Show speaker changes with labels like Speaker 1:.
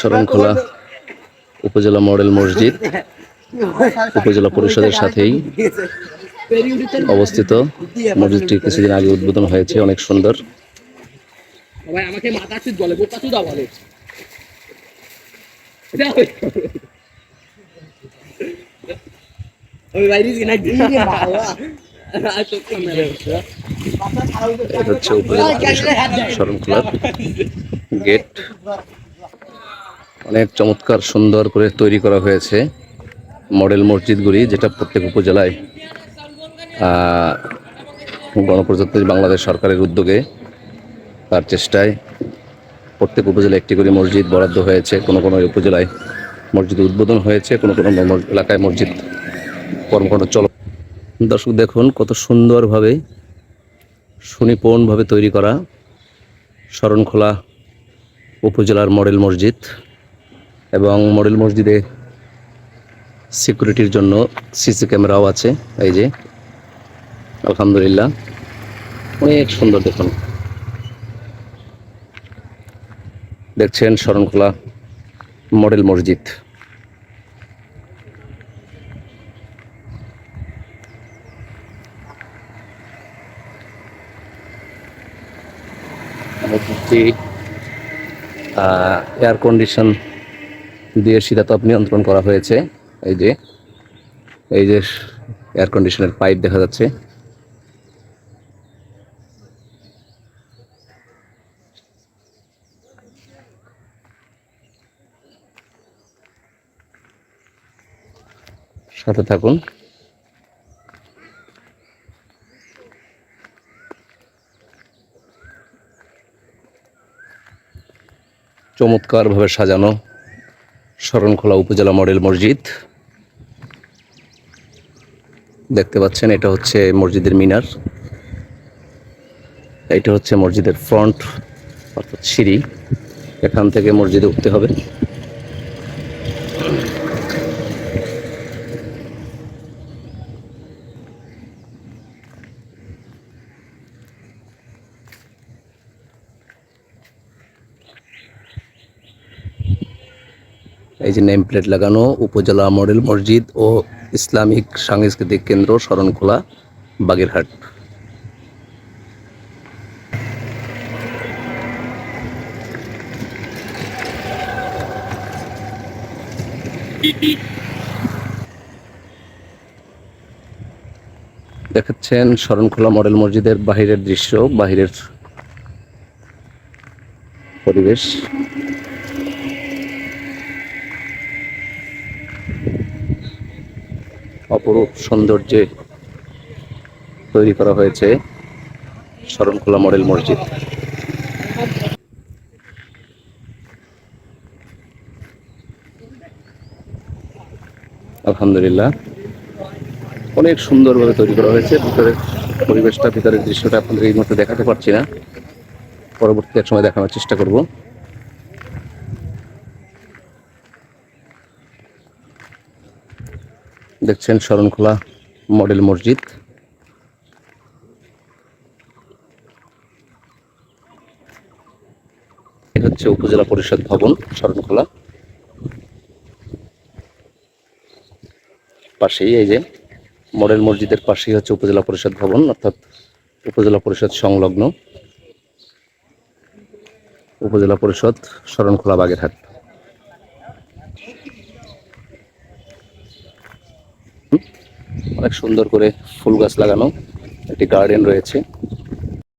Speaker 1: শরণখোলা উপজেলা মডেল মসজিদ উপজেলা পরিষদের সাথেই অবস্থিত। মসজিদটি কিছুদিন আগে উদ্বোধন হয়েছে অনেক সুন্দর।
Speaker 2: আমাকে এটা
Speaker 1: হচ্ছে উপজেলা পরিষদ শরণখোলার গেট। অনেক চমৎকার সুন্দর করে তৈরি করা হয়েছে মডেল মসজিদগুলি, যেটা প্রত্যেক উপজেলায় গণপ্রজাতন্ত্রী বাংলাদেশ সরকারের উদ্যোগে তার চেষ্টায় প্রত্যেক উপজেলায় একটি করে মসজিদ বরাদ্দ হয়েছে। কোনো কোনো উপজেলায় মসজিদ উদ্বোধন হয়েছে, কোনো কোনো এলাকায় মসজিদ কর্মকাণ্ড চল দর্শক দেখুন, কত সুন্দরভাবে সুনিপুণভাবে তৈরি করা শরণখোলা উপজেলার মডেল মসজিদ এবং মডেল মসজিদে সিকিউরিটির জন্য সিসি ক্যামেরাও আছে, এই যে। আলহামদুলিল্লাহ। অনেক সুন্দর দেখুন। দেখছেন শরণখোলা মডেল মসজিদ। মসজিদটি এয়ার কন্ডিশন দিয়ে শীতাতপ নিয়ন্ত্রণ করা হয়েছে। এই যে এই যে এয়ার কন্ডিশনের পাইপ দেখা যাচ্ছে। সাথে থাকুন। চমৎকারভাবে সাজানো শরণখোলা উপজেলা মডেল মসজিদ। দেখতে পাচ্ছেন, এটা হচ্ছে মসজিদের মিনার। এটা হচ্ছে মসজিদের ফ্রন্ট, অর্থাৎ সিঁড়ি। এখান থেকে মসজিদে উঠতে হবে। এই যে নেম প্লেট লাগানো, উপজেলা মডেল মসজিদ ও ইসলামিক সাংস্কৃতিক কেন্দ্র শরণখোলা, বাগেরহাট। দেখাচ্ছেন শরণখোলা মডেল মসজিদের বাহিরের দৃশ্য, বাহিরের পরিবেশ। অপরূপ সৌন্দর্যে তৈরি করা হয়েছে শরণখোলা মডেল মসজিদ। আলহামদুলিল্লাহ। অনেক সুন্দরভাবে তৈরি করা হয়েছে। ভিতরের পরিবেশটা, ভিতরের দৃশ্যটা আপনাদের এই মুহূর্তে দেখাতে পারছি না। পরবর্তী এক সময় দেখানোর চেষ্টা করব। দেখছেন শরণখোলা মডেল মসজিদ। হচ্ছে উপজেলা পরিষদ ভবন, শরণখোলা। পাশেই এই যে মডেল মসজিদের পাশেই হচ্ছে উপজেলা পরিষদ ভবন, অর্থাৎ উপজেলা পরিষদ সংলগ্ন। উপজেলা পরিষদ শরণখোলা বাগেরহাট। অনেক সুন্দর করে ফুল গাছ লাগানো একটি গার্ডেন রয়েছে।